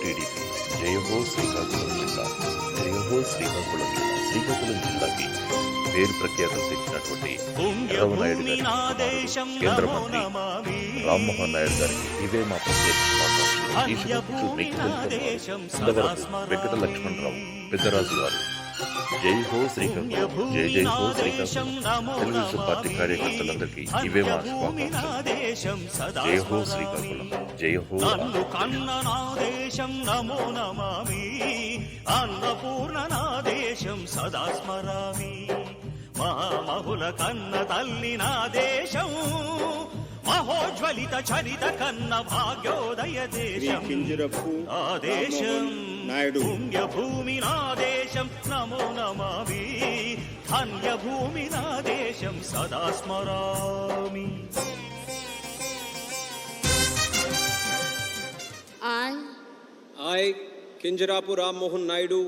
TDP. జయహో శ్రీకాకుళం జిల్లా. జయహో శ్రీకాకుళం జిల్లా. శ్రీకాకుళం జిల్లాకి పేరు ప్రఖ్యాతం తెచ్చినటువంటి ఎర్రవనాయుడు గారి కేంద్ర మంత్రి రామ్మోహన్ నాయుడు గారికి ఇవే మా ప్రత్యేక వెంకట లక్ష్మణరావు పెద్దరాజు గారు జై హో శ్రీకాకుళం జై జై హో శ్రీకాకుళం తెలుగుదేశం పార్టీ కార్యకర్తలందరికీ ఇవే మా శుభాకాంక్షలు జై హో శ్రీకాకుళం జై హో నన్ను కన్న నా దేశం నమో నమామి. అన్నపూర్ణ నా దేశం సదా స్మరామి. మహామహుల కన్న తల్లి నా దేశం మహోజ్వలిత చరిత కన్న భాగ్యోదయ దేశం. నా దేశం నాయుడు. పుణ్యభూమి నా దేశం నమో నమామి ధన్యభూమి నా దేశం సదా స్మరామి I, I, Kinjarapu Ram Mohan Naidu,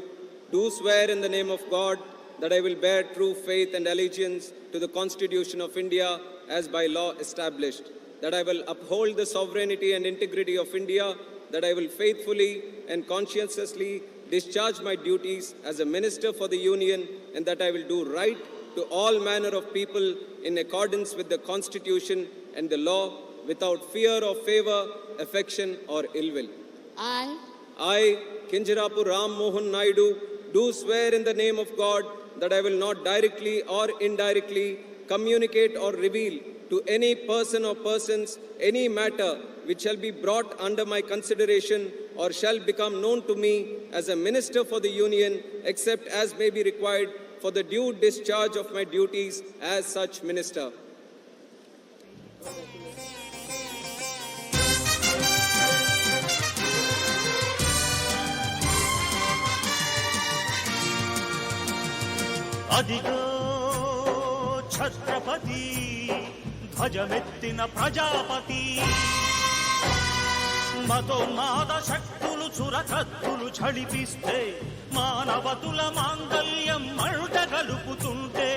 do swear in the name of God that I will bear true faith and allegiance to the Constitution of India as by law established, that I will uphold the sovereignty and integrity of India, that I will faithfully and conscientiously discharge my duties as a minister for the Union, and that I will do right to all manner of people in accordance with the Constitution and the law without fear or favor, affection or ill will. I, I, Kinjarapu Ram Mohan Naidu, do swear in the name of God that I will not directly or indirectly communicate or reveal to any person or persons any matter which shall be brought under my consideration or shall become known to me as a minister for the Union, except as may be required for the due discharge of my duties as such minister. అదిగో ఛత్రపతి ధ్వజమెత్తిన ప్రజాపతి మతోన్మాద శక్తులు చురకత్తులు చడిపిస్తే మానవతుల మాంగల్యం మరుట కలుపుతుంటే.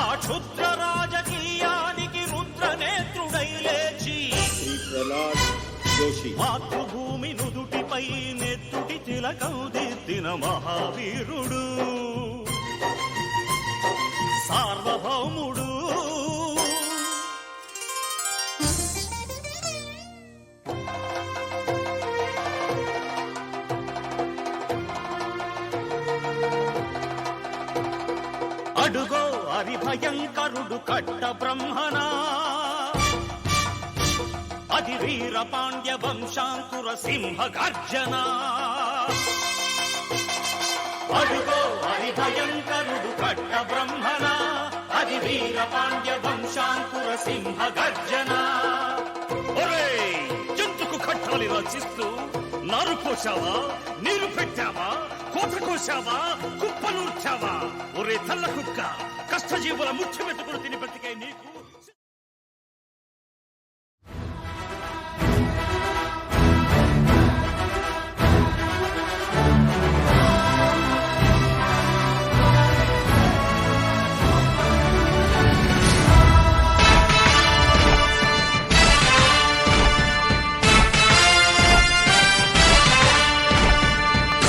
ఆ క్షుద్ర రాజకీయానికి రుద్రనేత్రుడై లేచి మాతృభూమి నుదుటిపై నెత్తుటి తిలకం దిద్దిన మహావీరుడు. సార్వభౌముడు అడుగో హరిభయంకరుడు కట్ట బ్రహ్మణా అది వీర పాండ్య వంశాంకుర సింహ గర్జన? అడుగో హరి భయంకరుడు కట్ట బ్రహ్మణ అది వీర పాండ్య వంశాంకుర సింహ గర్జన? ఒరేయ్, జంతుకు కట్టాలి రచిస్తూ నారు పోసావా నీరు పెట్టావా? కోత కోసావా కుప్పనూర్చావా? ఒరే తల్ల కుక్క కష్టజీవుల ముఖ్యమెత్తుకుని తిని బ్రతికే నీకు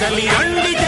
కదలి రండి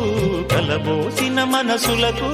కలబోసిన మనసులకు